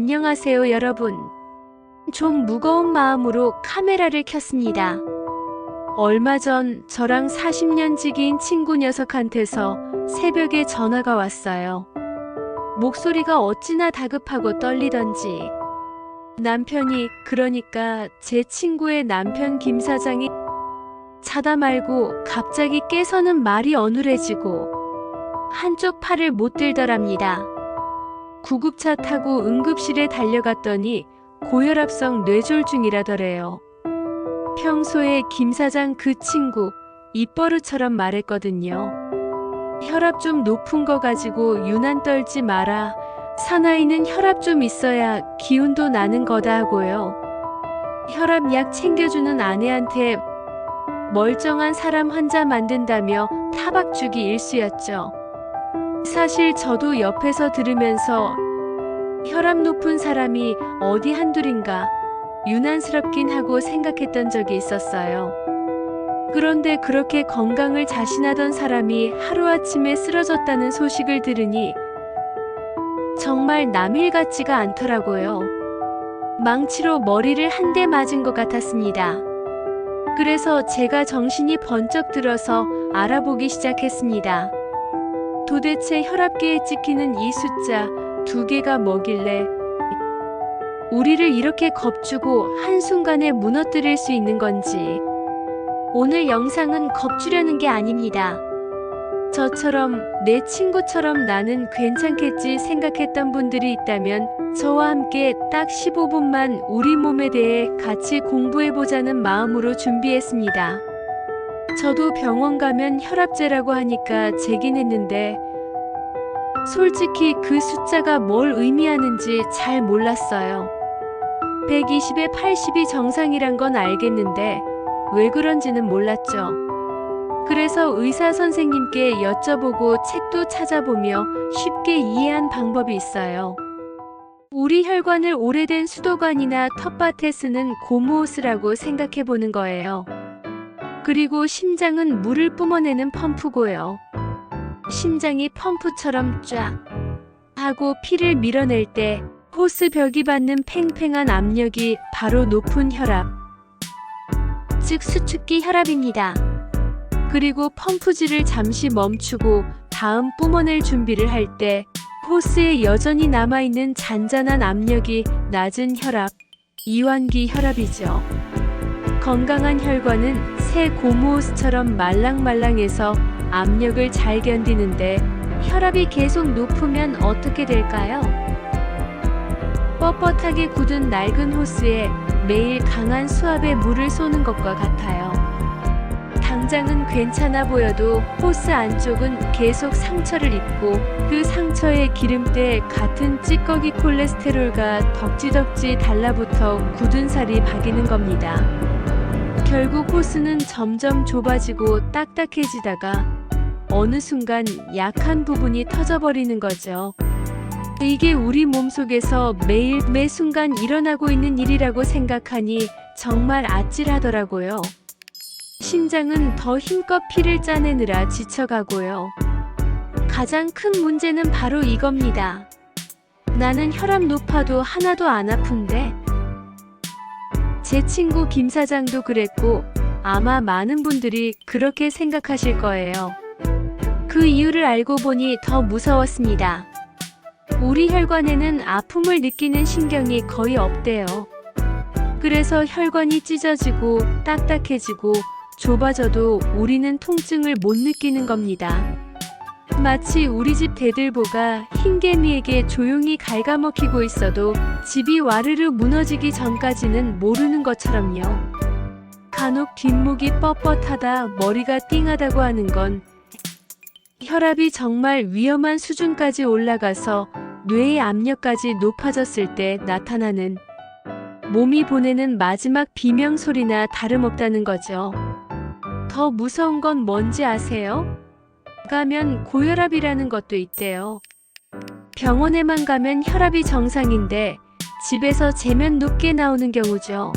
안녕하세요, 여러분. 좀 무거운 마음으로 카메라를 켰습니다. 얼마 전 저랑 40년 지기인 친구 녀석한테서 새벽에 전화가 왔어요. 목소리가 어찌나 다급하고 떨리던지. 남편이, 그러니까 제 친구의 남편 김 사장이 자다 말고 갑자기 깨서는 말이 어눌해지고 한쪽 팔을 못 들더랍니다. 구급차 타고 응급실에 달려갔더니 고혈압성 뇌졸중이라더래요. 평소에 김 사장 그 친구 입버릇처럼 말했거든요. 혈압 좀 높은 거 가지고 유난 떨지 마라. 사나이는 혈압 좀 있어야 기운도 나는 거다 하고요. 혈압 약 챙겨주는 아내한테 멀쩡한 사람 환자 만든다며 타박주기 일쑤였죠. 사실 저도 옆에서 들으면서 혈압 높은 사람이 어디 한둘인가 유난스럽긴 하고 생각했던 적이 있었어요. 그런데 그렇게 건강을 자신하던 사람이 하루아침에 쓰러졌다는 소식을 들으니 정말 남일 같지가 않더라고요. 망치로 머리를 한 대 맞은 것 같았습니다. 그래서 제가 정신이 번쩍 들어서 알아보기 시작했습니다. 도대체 혈압계에 찍히는 이 숫자 두 개가 뭐길래 우리를 이렇게 겁주고 한순간에 무너뜨릴 수 있는 건지. 오늘 영상은 겁주려는 게 아닙니다. 저처럼 내 친구처럼 나는 괜찮겠지 생각했던 분들이 있다면 저와 함께 딱 15분만 우리 몸에 대해 같이 공부해보자는 마음으로 준비했습니다. 저도 병원 가면 혈압제라고 하니까 재긴 했는데 솔직히 그 숫자가 뭘 의미하는지 잘 몰랐어요. 120에 80이 정상이란 건 알겠는데 왜 그런지는 몰랐죠. 그래서 의사 선생님께 여쭤보고 책도 찾아보며 쉽게 이해한 방법이 있어요. 우리 혈관을 오래된 수도관이나 텃밭에 쓰는 고무호스라고 생각해 보는 거예요. 그리고 심장은 물을 뿜어내는 펌프고요. 심장이 펌프처럼 쫙 하고 피를 밀어낼 때 호스 벽이 받는 팽팽한 압력이 바로 높은 혈압, 즉 수축기 혈압입니다. 그리고 펌프질을 잠시 멈추고 다음 뿜어낼 준비를 할 때 호스에 여전히 남아있는 잔잔한 압력이 낮은 혈압, 이완기 혈압이죠. 건강한 혈관은 새 고무호스처럼 말랑말랑해서 압력을 잘 견디는데 혈압이 계속 높으면 어떻게 될까요? 뻣뻣하게 굳은 낡은 호스에 매일 강한 수압의 물을 쏘는 것과 같아요. 당장은 괜찮아 보여도 호스 안쪽은 계속 상처를 입고 그 상처에 기름때 같은 찌꺼기 콜레스테롤과 덕지덕지 달라붙어 굳은 살이 박이는 겁니다. 결국 호스는 점점 좁아지고 딱딱해지다가 어느 순간 약한 부분이 터져버리는 거죠. 이게 우리 몸속에서 매일 매 순간 일어나고 있는 일이라고 생각하니 정말 아찔하더라고요. 심장은 더 힘껏 피를 짜내느라 지쳐가고요. 가장 큰 문제는 바로 이겁니다. 나는 혈압 높아도 하나도 안 아픈데. 제 친구 김 사장도 그랬고 아마 많은 분들이 그렇게 생각하실 거예요. 그 이유를 알고 보니 더 무서웠습니다. 우리 혈관에는 아픔을 느끼는 신경이 거의 없대요. 그래서 혈관이 찢어지고 딱딱해지고 좁아져도 우리는 통증을 못 느끼는 겁니다. 마치 우리 집 대들보가 흰개미에게 조용히 갉아먹히고 있어도 집이 와르르 무너지기 전까지는 모르는 것처럼요. 간혹 뒷목이 뻣뻣하다 머리가 띵하다고 하는 건 혈압이 정말 위험한 수준까지 올라가서 뇌의 압력까지 높아졌을 때 나타나는 몸이 보내는 마지막 비명 소리나 다름없다는 거죠. 더 무서운 건 뭔지 아세요? 가면 고혈압이라는 것도 있대요. 병원에만 가면 혈압이 정상인데 집에서 재면 높게 나오는 경우죠.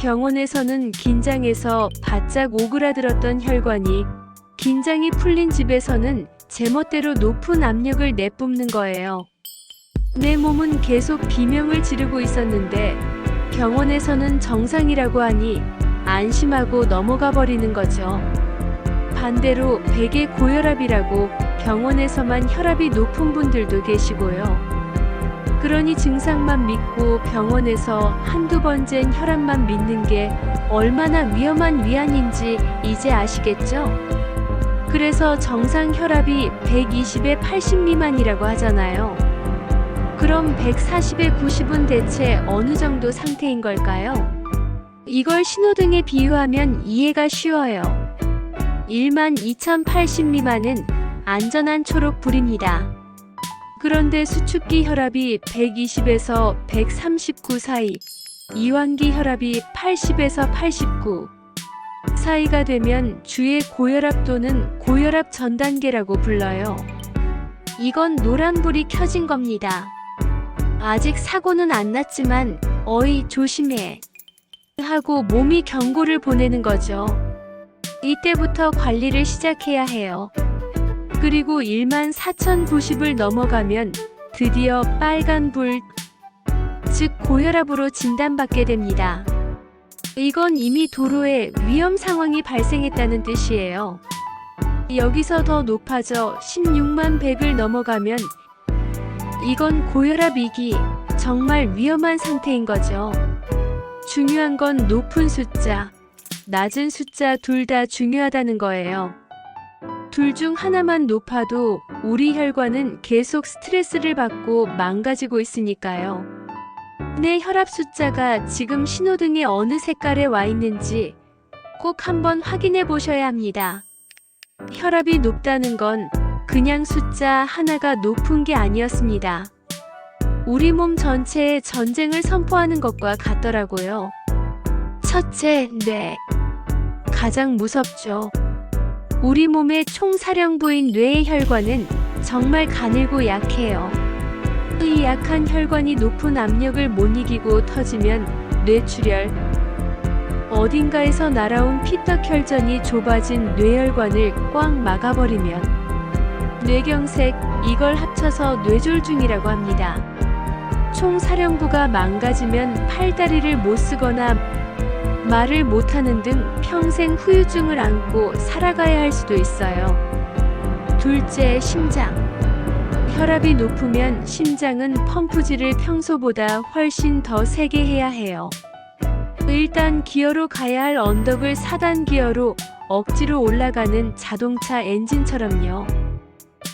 병원에서는 긴장해서 바짝 오그라들었던 혈관이 긴장이 풀린 집에서는 제멋대로 높은 압력을 내뿜는 거예요. 내 몸은 계속 비명을 지르고 있었는데 병원에서는 정상이라고 하니 안심하고 넘어가 버리는 거죠. 반대로 백의 고혈압이라고 병원에서만 혈압이 높은 분들도 계시고요. 그러니 증상만 믿고 병원에서 한두 번 잰 혈압만 믿는 게 얼마나 위험한 위안인지 이제 아시겠죠? 그래서 정상 혈압이 120에 80 미만이라고 하잖아요. 그럼 140에 90은 대체 어느 정도 상태인 걸까요? 이걸 신호등에 비유하면 이해가 쉬워요. 1만 2080 미만은 안전한 초록불입니다. 그런데 수축기 혈압이 120에서 139 사이, 이완기 혈압이 80에서 89 사이가 되면 주의 고혈압 또는 고혈압 전 단계라고 불러요. 이건 노란불이 켜진 겁니다. 아직 사고는 안 났지만 어이 조심해 하고 몸이 경고를 보내는 거죠. 이때부터 관리를 시작해야 해요. 그리고 1만 4,090을 넘어가면 드디어 빨간불, 즉 고혈압으로 진단받게 됩니다. 이건 이미 도로에 위험 상황이 발생했다는 뜻이에요. 여기서 더 높아져 16만 100을 넘어가면 이건 고혈압 위기, 정말 위험한 상태인 거죠. 중요한 건 높은 숫자, 낮은 숫자 둘 다 중요하다는 거예요. 둘 중 하나만 높아도 우리 혈관은 계속 스트레스를 받고 망가지고 있으니까요. 내 혈압 숫자가 지금 신호등에 어느 색깔에 와 있는지 꼭 한번 확인해 보셔야 합니다. 혈압이 높다는 건 그냥 숫자 하나가 높은 게 아니었습니다. 우리 몸 전체에 전쟁을 선포하는 것과 같더라고요. 첫째, 뇌. 가장 무섭죠. 우리 몸의 총사령부인 뇌의 혈관은 정말 가늘고 약해요. 이 약한 혈관이 높은 압력을 못 이기고 터지면 뇌출혈, 어딘가에서 날아온 피떡 혈전이 좁아진 뇌혈관을 꽉 막아버리면 뇌경색, 이걸 합쳐서 뇌졸중이라고 합니다. 총사령부가 망가지면 팔다리를 못 쓰거나 말을 못하는 등 평생 후유증을 안고 살아가야 할 수도 있어요. 둘째, 심장. 혈압이 높으면 심장은 펌프질을 평소보다 훨씬 더 세게 해야 해요. 일단 기어로 가야 할 언덕을 4단 기어로 억지로 올라가는 자동차 엔진처럼요.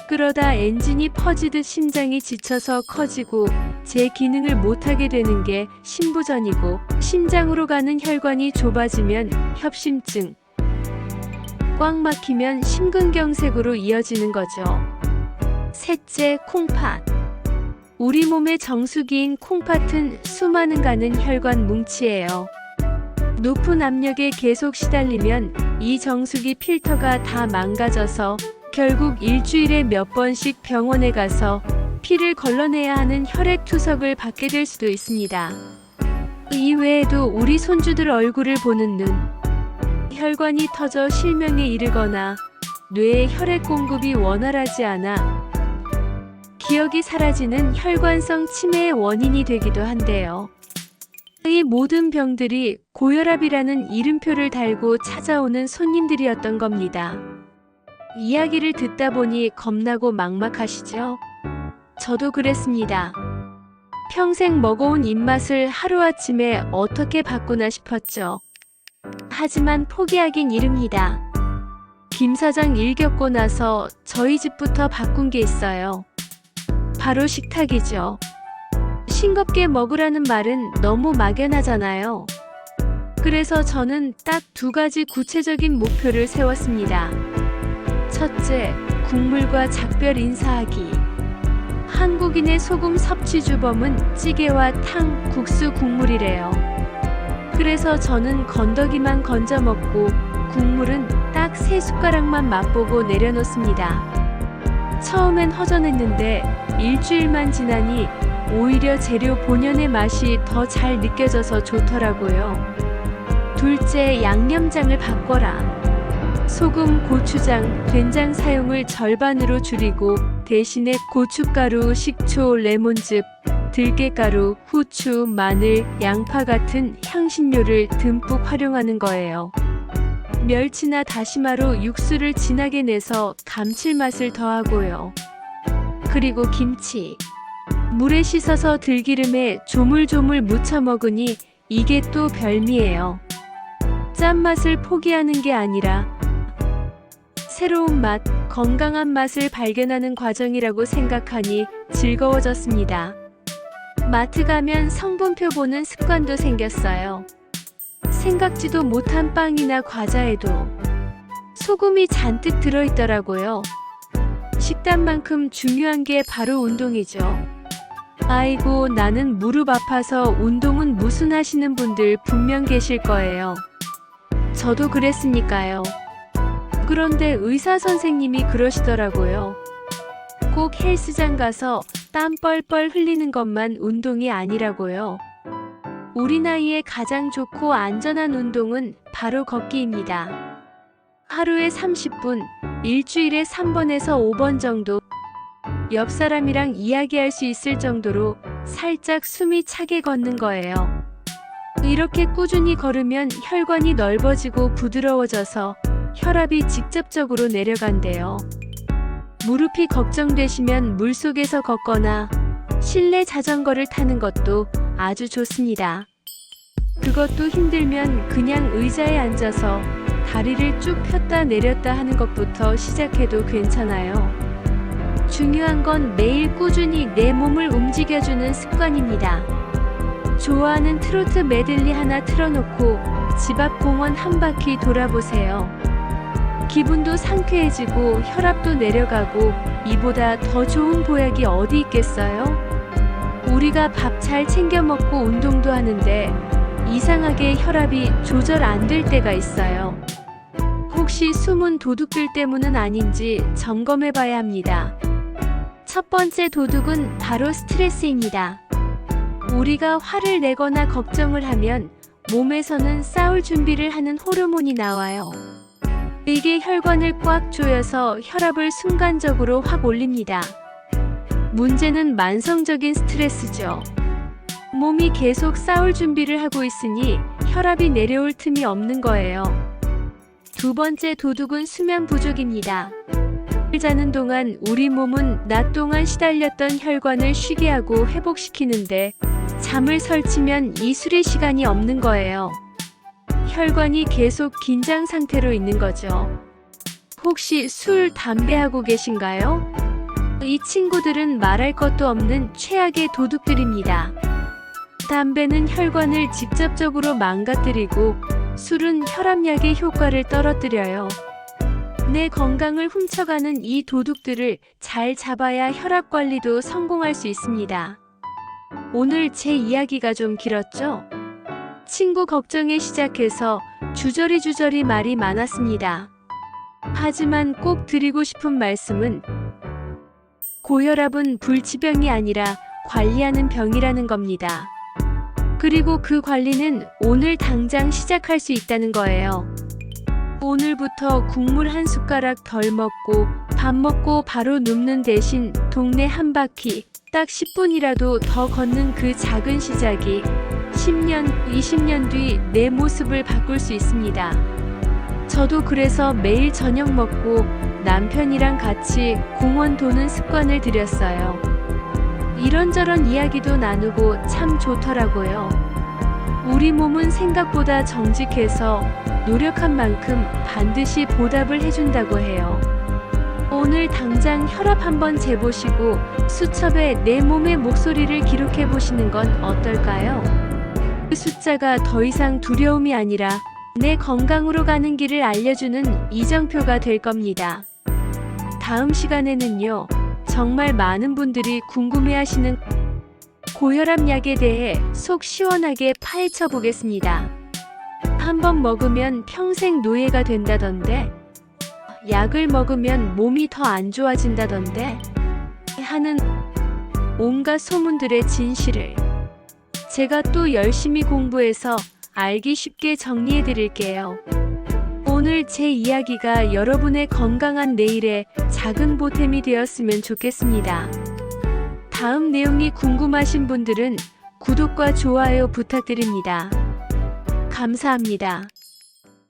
그러다 엔진이 퍼지듯 심장이 지쳐서 커지고 제 기능을 못하게 되는 게 심부전이고 심장으로 가는 혈관이 좁아지면 협심증, 꽉 막히면 심근경색으로 이어지는 거죠. 셋째, 콩팥. 우리 몸의 정수기인 콩팥은 수많은 가는 혈관 뭉치예요. 높은 압력에 계속 시달리면 이 정수기 필터가 다 망가져서 결국 일주일에 몇 번씩 병원에 가서 피를 걸러내야 하는 혈액 투석을 받게 될 수도 있습니다. 이 외에도 우리 손주들 얼굴을 보는 눈, 혈관이 터져 실명에 이르거나 뇌의 혈액 공급이 원활하지 않아 기억이 사라지는 혈관성 치매의 원인이 되기도 한데요. 이 모든 병들이 고혈압이라는 이름표를 달고 찾아오는 손님들이었던 겁니다. 이야기를 듣다 보니 겁나고 막막하시죠? 저도 그랬습니다. 평생 먹어온 입맛을 하루아침에 어떻게 바꾸나 싶었죠. 하지만 포기하긴 이릅니다. 김 사장 일 겪고 나서 저희 집부터 바꾼 게 있어요. 바로 식탁이죠. 싱겁게 먹으라는 말은 너무 막연하잖아요. 그래서 저는 딱 두 가지 구체적인 목표를 세웠습니다. 첫째, 국물과 작별 인사하기. 한국인의 소금 섭취 주범은 찌개와 탕, 국수, 국물이래요. 그래서 저는 건더기만 건져 먹고 국물은 딱 세 숟가락만 맛보고 내려놓습니다. 처음엔 허전했는데 일주일만 지나니 오히려 재료 본연의 맛이 더 잘 느껴져서 좋더라고요. 둘째, 양념장을 바꿔라. 소금, 고추장, 된장 사용을 절반으로 줄이고 대신에 고춧가루, 식초, 레몬즙, 들깨가루, 후추, 마늘, 양파 같은 향신료를 듬뿍 활용하는 거예요. 멸치나 다시마로 육수를 진하게 내서 감칠맛을 더하고요. 그리고 김치. 물에 씻어서 들기름에 조물조물 무쳐 먹으니 이게 또 별미예요. 짠맛을 포기하는 게 아니라 새로운 맛, 건강한 맛을 발견하는 과정이라고 생각하니 즐거워졌습니다. 마트 가면 성분표 보는 습관도 생겼어요. 생각지도 못한 빵이나 과자에도 소금이 잔뜩 들어있더라고요. 식단만큼 중요한 게 바로 운동이죠. 아이고, 나는 무릎 아파서 운동은 무슨 하시는 분들 분명 계실 거예요. 저도 그랬으니까요. 그런데 의사 선생님이 그러시더라고요. 꼭 헬스장 가서 땀 뻘뻘 흘리는 것만 운동이 아니라고요. 우리 나이에 가장 좋고 안전한 운동은 바로 걷기입니다. 하루에 30분, 일주일에 3번에서 5번 정도 옆 사람이랑 이야기할 수 있을 정도로 살짝 숨이 차게 걷는 거예요. 이렇게 꾸준히 걸으면 혈관이 넓어지고 부드러워져서 혈압이 직접적으로 내려간대요. 무릎이 걱정되시면 물속에서 걷거나 실내 자전거를 타는 것도 아주 좋습니다. 그것도 힘들면 그냥 의자에 앉아서 다리를 쭉 폈다 내렸다 하는 것부터 시작해도 괜찮아요. 중요한 건 매일 꾸준히 내 몸을 움직여주는 습관입니다. 좋아하는 트로트 메들리 하나 틀어놓고 집 앞 공원 한 바퀴 돌아보세요. 기분도 상쾌해지고 혈압도 내려가고 이보다 더 좋은 보약이 어디 있겠어요? 우리가 밥 잘 챙겨 먹고 운동도 하는데 이상하게 혈압이 조절 안 될 때가 있어요. 혹시 숨은 도둑들 때문은 아닌지 점검해 봐야 합니다. 첫 번째 도둑은 바로 스트레스입니다. 우리가 화를 내거나 걱정을 하면 몸에서는 싸울 준비를 하는 호르몬이 나와요. 이게 혈관을 꽉 조여서 혈압을 순간적으로 확 올립니다. 문제는 만성적인 스트레스죠. 몸이 계속 싸울 준비를 하고 있으니 혈압이 내려올 틈이 없는 거예요. 두 번째 도둑은 수면 부족입니다. 자는 동안 우리 몸은 낮 동안 시달렸던 혈관을 쉬게 하고 회복시키는데 잠을 설치면 이 수리 시간이 없는 거예요. 혈관이 계속 긴장 상태로 있는 거죠. 혹시 술, 담배 하고 계신가요? 이 친구들은 말할 것도 없는 최악의 도둑들입니다. 담배는 혈관을 직접적으로 망가뜨리고 술은 혈압약의 효과를 떨어뜨려요. 내 건강을 훔쳐가는 이 도둑들을 잘 잡아야 혈압 관리도 성공할 수 있습니다. 오늘 제 이야기가 좀 길었죠? 친구 걱정에 시작해서 주저리 주저리 말이 많았습니다. 하지만 꼭 드리고 싶은 말씀은 고혈압은 불치병이 아니라 관리하는 병이라는 겁니다. 그리고 그 관리는 오늘 당장 시작할 수 있다는 거예요. 오늘부터 국물 한 숟가락 덜 먹고 밥 먹고 바로 눕는 대신 동네 한 바퀴 딱 10분이라도 더 걷는 그 작은 시작이 10년, 20년 뒤 내 모습을 바꿀 수 있습니다. 저도 그래서 매일 저녁 먹고 남편이랑 같이 공원 도는 습관을 들였어요. 이런저런 이야기도 나누고 참 좋더라고요. 우리 몸은 생각보다 정직해서 노력한 만큼 반드시 보답을 해준다고 해요. 오늘 당장 혈압 한번 재보시고 수첩에 내 몸의 목소리를 기록해 보시는 건 어떨까요? 그 숫자가 더 이상 두려움이 아니라 내 건강으로 가는 길을 알려주는 이정표가 될 겁니다. 다음 시간에는요, 정말 많은 분들이 궁금해 하시는 고혈압 약에 대해 속 시원하게 파헤쳐 보겠습니다. 한번 먹으면 평생 노예가 된다던데, 약을 먹으면 몸이 더 안 좋아진다던데, 하는 온갖 소문들의 진실을 제가 또 열심히 공부해서 알기 쉽게 정리해 드릴게요. 오늘 제 이야기가 여러분의 건강한 내일에 작은 보탬이 되었으면 좋겠습니다. 다음 내용이 궁금하신 분들은 구독과 좋아요 부탁드립니다. 감사합니다.